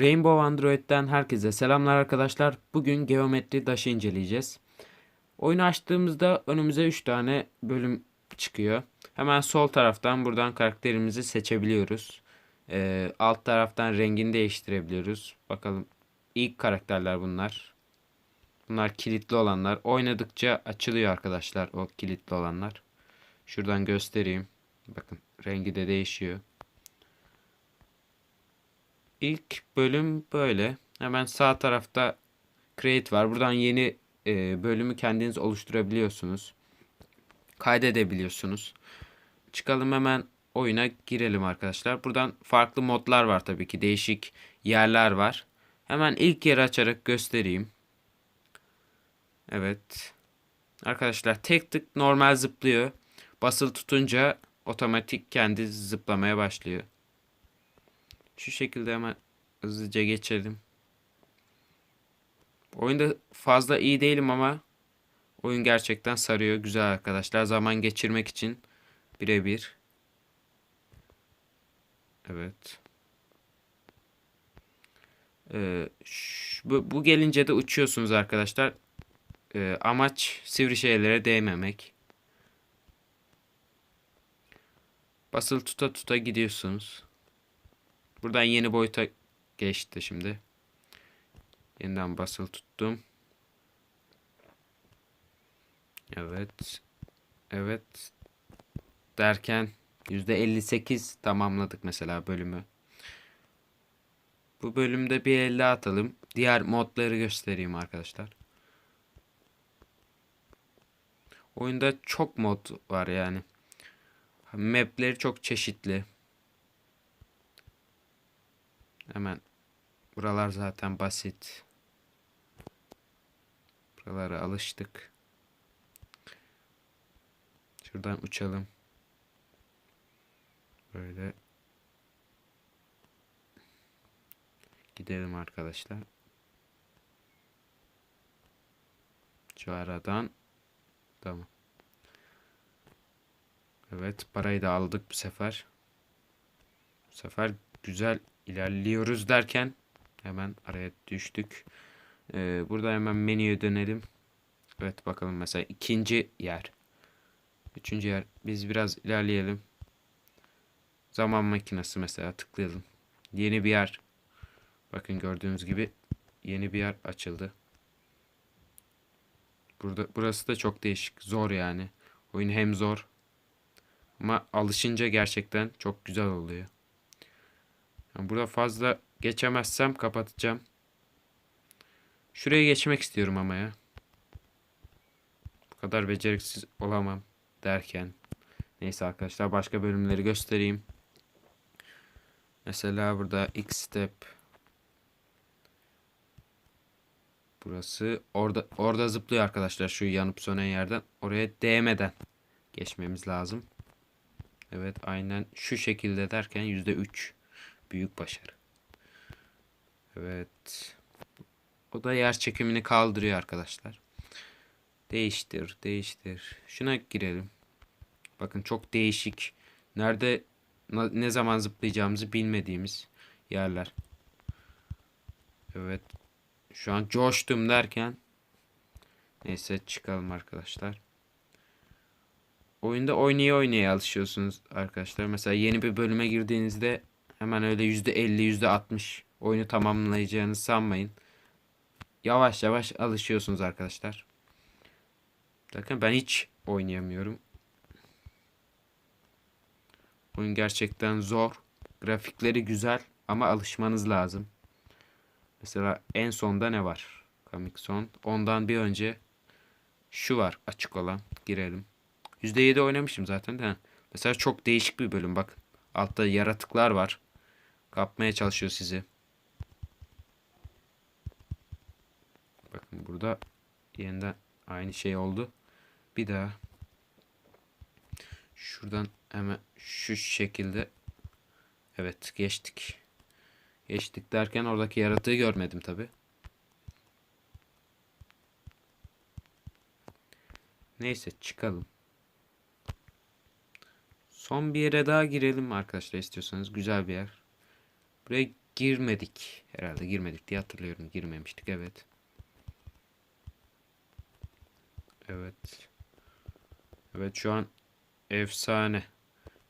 Rainbow Android'den herkese selamlar arkadaşlar. Bugün geometri daşı inceleyeceğiz. Oyunu açtığımızda önümüze 3 tane bölüm çıkıyor. Hemen sol taraftan buradan karakterimizi seçebiliyoruz. Ee, alt taraftan rengini değiştirebiliyoruz. Bakalım ilk karakterler bunlar. Bunlar kilitli olanlar. Oynadıkça açılıyor arkadaşlar o kilitli olanlar. Şuradan göstereyim. Bakın rengi de değişiyor. İlk bölüm böyle. Hemen sağ tarafta create var. Buradan yeni e, bölümü kendiniz oluşturabiliyorsunuz. Kaydedebiliyorsunuz. Çıkalım hemen oyuna girelim arkadaşlar. Buradan farklı modlar var tabii ki. Değişik yerler var. Hemen ilk yeri açarak göstereyim. Evet. Arkadaşlar tek tık normal zıplıyor. Basılı tutunca otomatik kendi zıplamaya başlıyor. Şu şekilde hemen hızlıca geçelim. Oyunda fazla iyi değilim ama oyun gerçekten sarıyor. Güzel arkadaşlar. Zaman geçirmek için birebir. Evet. Ee, şu- bu, bu gelince de uçuyorsunuz arkadaşlar. Ee, amaç sivri şeylere değmemek. Basılı tuta tuta gidiyorsunuz. Buradan yeni boyuta geçti şimdi. Yeniden basılı tuttum. Evet. Evet. Derken %58 tamamladık mesela bölümü. Bu bölümde bir 50 atalım. Diğer modları göstereyim arkadaşlar. Oyunda çok mod var yani. Map'leri çok çeşitli. Hemen buralar zaten basit. Buralara alıştık. Şuradan uçalım. Böyle gidelim arkadaşlar. Şu aradan tamam. Evet parayı da aldık bu sefer. Bu sefer güzel ilerliyoruz derken hemen araya düştük. Ee, burada hemen menüye dönelim. Evet bakalım mesela ikinci yer. Üçüncü yer. Biz biraz ilerleyelim. Zaman makinesi mesela tıklayalım. Yeni bir yer. Bakın gördüğünüz gibi yeni bir yer açıldı. Burada burası da çok değişik. Zor yani. Oyun hem zor ama alışınca gerçekten çok güzel oluyor. Burada fazla geçemezsem kapatacağım. Şuraya geçmek istiyorum ama ya. Bu kadar beceriksiz olamam derken. Neyse arkadaşlar başka bölümleri göstereyim. Mesela burada X step. Burası orada orada zıplıyor arkadaşlar şu yanıp sönen yerden. Oraya değmeden geçmemiz lazım. Evet aynen şu şekilde derken %3 büyük başarı. Evet. O da yer çekimini kaldırıyor arkadaşlar. Değiştir, değiştir. Şuna girelim. Bakın çok değişik. Nerede ne zaman zıplayacağımızı bilmediğimiz yerler. Evet. Şu an coştum derken neyse çıkalım arkadaşlar. Oyunda oynaya oynaya alışıyorsunuz arkadaşlar. Mesela yeni bir bölüme girdiğinizde hemen öyle %50, %60 oyunu tamamlayacağınızı sanmayın. Yavaş yavaş alışıyorsunuz arkadaşlar. Bakın ben hiç oynayamıyorum. Oyun gerçekten zor. Grafikleri güzel ama alışmanız lazım. Mesela en sonda ne var? Comic Son. Ondan bir önce şu var açık olan. Girelim. %7 oynamışım zaten de. Mesela çok değişik bir bölüm bakın. Altta yaratıklar var. Kapmaya çalışıyor sizi. Bakın burada yeniden aynı şey oldu. Bir daha şuradan hemen şu şekilde evet geçtik. Geçtik derken oradaki yaratığı görmedim tabi. Neyse çıkalım. Son bir yere daha girelim arkadaşlar istiyorsanız. Güzel bir yer. Buraya girmedik Herhalde girmedik diye hatırlıyorum. Girmemiştik evet. Evet. Evet şu an efsane.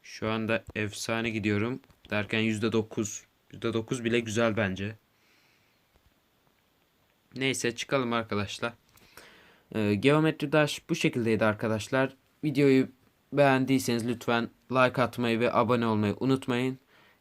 Şu anda efsane gidiyorum. Derken %9. %9 bile güzel bence. Neyse çıkalım arkadaşlar. Ee, Geometri Dash bu şekildeydi arkadaşlar. Videoyu beğendiyseniz lütfen like atmayı ve abone olmayı unutmayın.